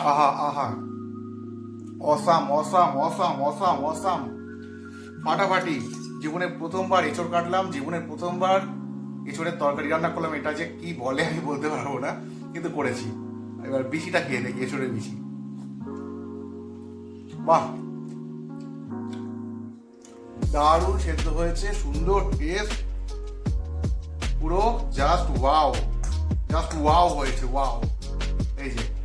আহা আহা awesome awesome awesome awesome awesome ফাটাফাটি। জীবনে প্রথমবার এঁচড় কাটলাম জীবনের প্রথমবার এঁচড়ের তরকারি রান্না করলাম। এটা যে কি বলে আমি বলতে পারব না কিন্তু করেছি। এবার বিচিটা খেয়ে দেখি এঁচড়ের বিচি। বাহ! দারুণ সেদ্ধ হয়েছে সুন্দর টেস্ট পুরো জাস্ট ওয়াও জাস্ট ওয়াও হয়েছে ওয়াও এই যে।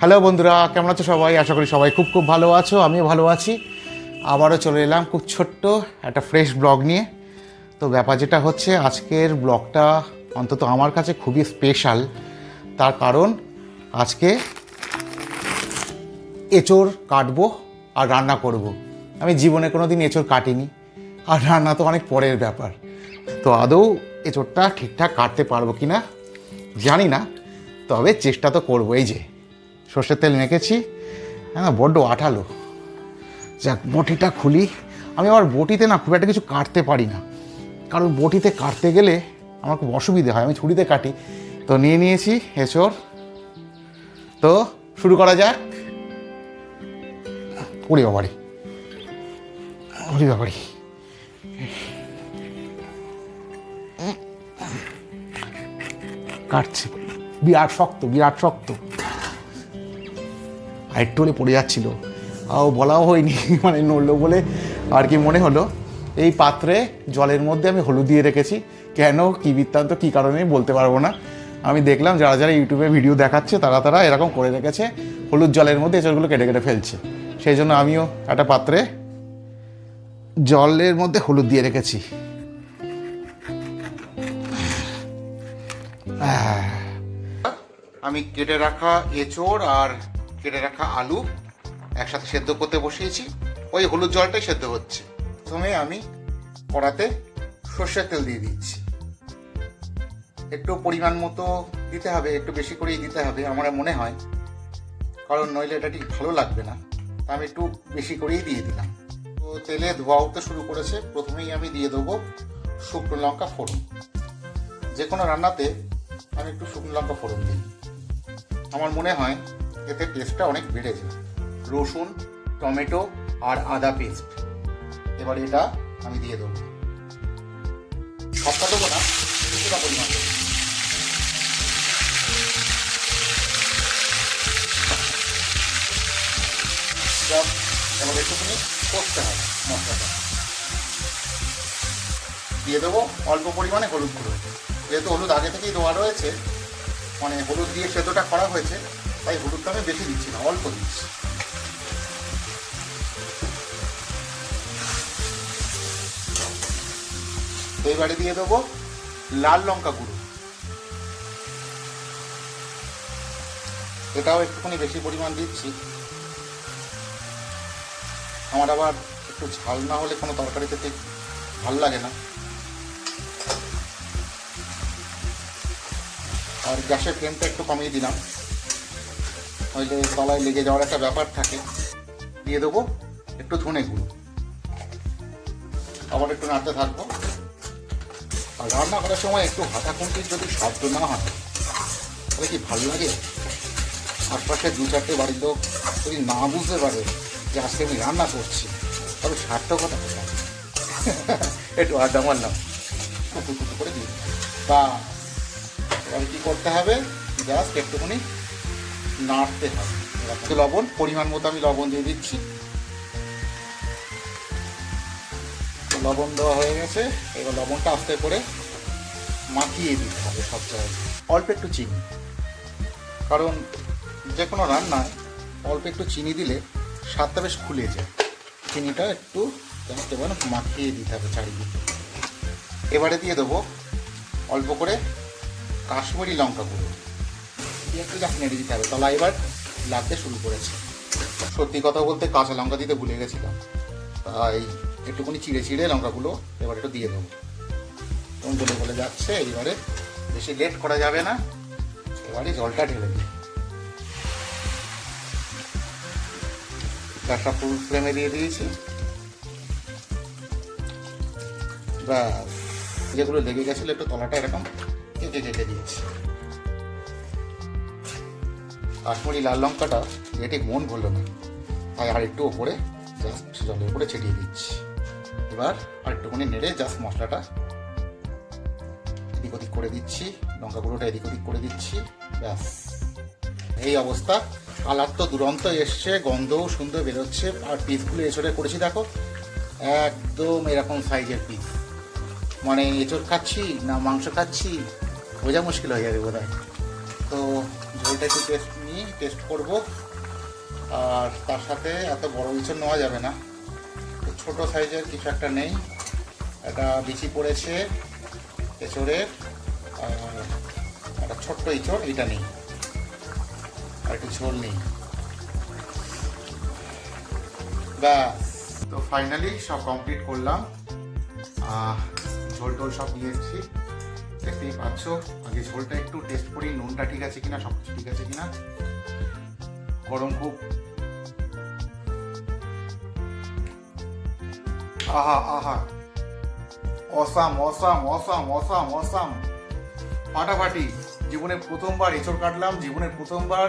হ্যালো বন্ধুরা, কেমন আছো সবাই? আশা করি সবাই খুব খুব ভালো আছো, আমিও ভালো আছি। আবারও চলে এলাম খুব ছোট্ট একটা ফ্রেশ ব্লগ নিয়ে। তো ব্যাপার যেটা হচ্ছে, আজকের ব্লগটা অন্তত আমার কাছে খুবই স্পেশাল তার কারণ, আজকে এঁচড় কাটবো আর রান্না করব। আমি জীবনে কোনো দিন এঁচড় কাটিনি, আর রান্না তো অনেক পরের ব্যাপার। তো আদৌ এঁচড়টা ঠিকঠাক কাটতে পারব কি না জানি না, তবে চেষ্টা তো করব, এই যে। সর্ষের তেল মেখেছি। হ্যাঁ বড্ড আঠালো। যাক, বটিটা খুলি। আমি আবার বটিতে না খুব একটা কিছু কাটতে পারি না। কারণ বটিতে কাটতে গেলে আমার খুব অসুবিধে হয়। আমি ছুরিতে কাটি। তো নিয়ে নিয়েছি এঁচড়। তো শুরু করা যাক। ওরে বাবারি। ওরে বাবারি। কাটছে। বিরাট শক্ত বিরাট শক্ত। আর হলে পড়ে যাচ্ছিল। আও বলাও হয়নি মানে নড়লো বলে আর কি মনে হলো। এই পাত্রে জলের মধ্যে আমি হলুদ দিয়ে রেখেছি। কেন, কী বৃত্তান্ত, কী কারণে বলতে পারব না। আমি দেখলাম যারা যারা ইউটিউবে ভিডিও দেখাচ্ছে, তারা তারা এরকম করে রেখেছে। হলুদ জলের মধ্যে এঁচড়গুলো কেটে কেটে ফেলছে। সেই জন্য আমিও একটা পাত্রে জলের মধ্যে হলুদ দিয়ে রেখেছি। আমি কেটে রাখা এঁচড় আর কেটে রাখা আলু একসাথে সেদ্ধ করতে বসিয়েছি। ওই হলুদ জলটাই সেদ্ধ হচ্ছে। প্রথমে আমি কড়াতে সর্ষের তেল দিয়ে দিচ্ছি। একটু পরিমাণ মতো দিতে হবে, একটু বেশি করেই দিতে হবে, আমার মনে হয়। কারণ নইলে এটা ঠিক ভালো লাগবে না। তা আমি একটু বেশি করেই দিয়ে দিলাম। তো তেলে ধোয়া উঠতে শুরু করেছে। প্রথমেই আমি দিয়ে দেবো শুকনো লঙ্কা ফোড়ন। যে কোনো রান্নাতে আমি একটু শুকনো লঙ্কা ফোড়ন দিই। আমার মনে হয় এতে টেস্টটা অনেক বেড়ে যায়। রসুন, টমেটো আর আদা পেস্ট এবার এটা আমি দিয়ে দেবো। সবটা দেবো না, কিছুটা পরিমাণ এবার একটুখানি কষতে হবে মশলাটা। দিয়ে দেবো অল্প পরিমাণে হলুদ গুঁড়ো। যেহেতু হলুদ আগে থেকেই দেওয়া রয়েছে মানে হলুদ দিয়ে সেদ্ধটা করা হয়েছে তাই হলুদটা আমি বেশি দিচ্ছি না, অল্প দিচ্ছি। তো এবারে দিয়ে দেবো লাল লঙ্কা গুঁড়ো। এটাও একটুখানি বেশি পরিমাণ দিচ্ছি। আমার আবার একটু ঝাল না হলে কোনো তরকারিতে ঠিক ভালো লাগে না। আর গ্যাসের ফ্লেমটা একটু কমিয়ে দিলাম। হয়তো তলায় লেগে যাওয়ার একটা ব্যাপার থাকে। দিয়ে দেবো একটু ধনে গুঁড়ো। আবার একটু নাড়তে থাকব। আর রান্না করার সময় একটু হাতা খুঁটির যদি শব্দ না হয়, তাহলে কি ভালো লাগে? আশপাশে দু চারটে বাড়ির লোক যদি না বুঝতে পারে যে আজকে আমি রান্না করছি তবে সার্থকতা একটু আড্ডা মারলাম টুকু টুকু করে দিই বা এবার কি করতে হবে? জাস্ট একটুখানি নাড়তে হবে। লবণ, পরিমাণ মতো আমি লবণ দিয়ে দিচ্ছি। লবণ দেওয়া হয়ে গেছে। এবার লবণটা আস্তে করে মাখিয়ে দিতে হবে সব জায়গায়। অল্প একটু চিনি। কারণ যে কোনো রান্নায় অল্প একটু চিনি দিলে স্বাদটা বেশ খুলে যায়। চিনিটা একটু এবার মাখিয়ে দিতে হবে চারিদিকে। এবারে দিয়ে দেবো অল্প করে কাশ্মীরি লঙ্কা গুঁড়ো একটু নেড়ে দিতে হবে। তলা এবার লাগতে শুরু করেছে। সত্যি কথা বলতে কাঁচা লঙ্কা দিতে ভুলে গেছিলাম। তাই একটুখানি চিড়ে চিড়ে লঙ্কাগুলো এবার একটু দিয়ে দেবো। তখন বলে বলে যাচ্ছে এবারে বেশি লেট করা যাবে না। এবারে জলটা ঢেলে দিই। গ্যাসটা ফুল ফ্লেমে দিয়ে দিয়েছি। ব্যাস, যেগুলো লেগে গেছিল একটু তলাটা এরকম কেটে কেটে দিয়েছি। কাশ্মীরি লাল লঙ্কাটা এটি মন ভরলো না। তাই আর একটু ওপরে জাস্ট জলের উপরে ছিটিয়ে দিচ্ছি। এবার আর একটুখানি নেড়ে জাস্ট মশলাটা এদিক ওদিক করে দিচ্ছি, লঙ্কা গুঁড়োটা এদিক ওদিক করে দিচ্ছি, ব্যাস। এই অবস্থা। কালার তো দুরন্ত এসছে, গন্ধও সুন্দর বেরোচ্ছে, আর পিসগুলো এছড়ে করেছি, দেখো। একদম এরকম সাইজের পিস মানে এঁচড় খাচ্ছি না মাংস খাচ্ছি, বোঝা মুশকিল হয়ে যাবে বোধ তো ঝোলটা একটু টেস্ট নিয়ে টেস্ট করব। আর তার সাথে এত বড় ইঁচড় নেওয়া যাবে না। তো ছোটো সাইজের কিছু একটা নেই। একটা বিচি পড়েছে এঁচড়ের। একটা ছোট্ট ইঁচড় এটা নেই। আর একটু ঝোল নেই। তো ফাইনালি সব কমপ্লিট করলাম। ঝোল টোল সব নিয়ে এসেছি। দেখতেই পাচ্ছ। আগে ঝোলটা একটু টেস্ট করি, নুনটা ঠিক আছে কিনা সব কিছু ঠিক আছে কিনা। গরম খুব। আহা আহা। Awesome awesome awesome awesome awesome. ফাটাফাটি। জীবনে প্রথমবার এঁচড় কাটলাম জীবনের প্রথমবার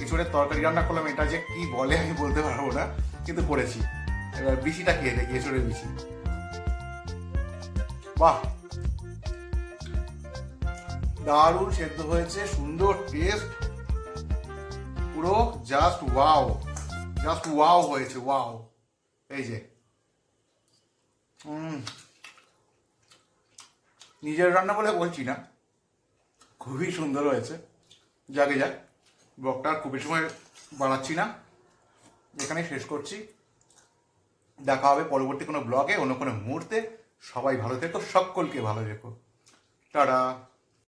এঁচড়ের তরকারি রান্না করলাম। এটা যে কি বলে আমি বলতে পারব না, কিন্তু করেছি। এবার বিচিটা খেয়ে দেখি, এঁচড়ের বিচি। বাহ! দারুণ সেদ্ধ হয়েছে, সুন্দর টেস্ট পুরো জাস্ট ওয়াও জাস্ট ওয়াও হয়েছে ওয়াও এই যে। নিজের রান্না বলে বলছি না। খুবই সুন্দর হয়েছে। যাকে যাক। ব্লগটা খুবই সময় বাড়াচ্ছি না। এখানে শেষ করছি। দেখা হবে পরবর্তী কোনো ব্লগে, অন্য কোনো মুহূর্তে। সবাই ভালো থেকো, সকলকে ভালো রেখো টাটা।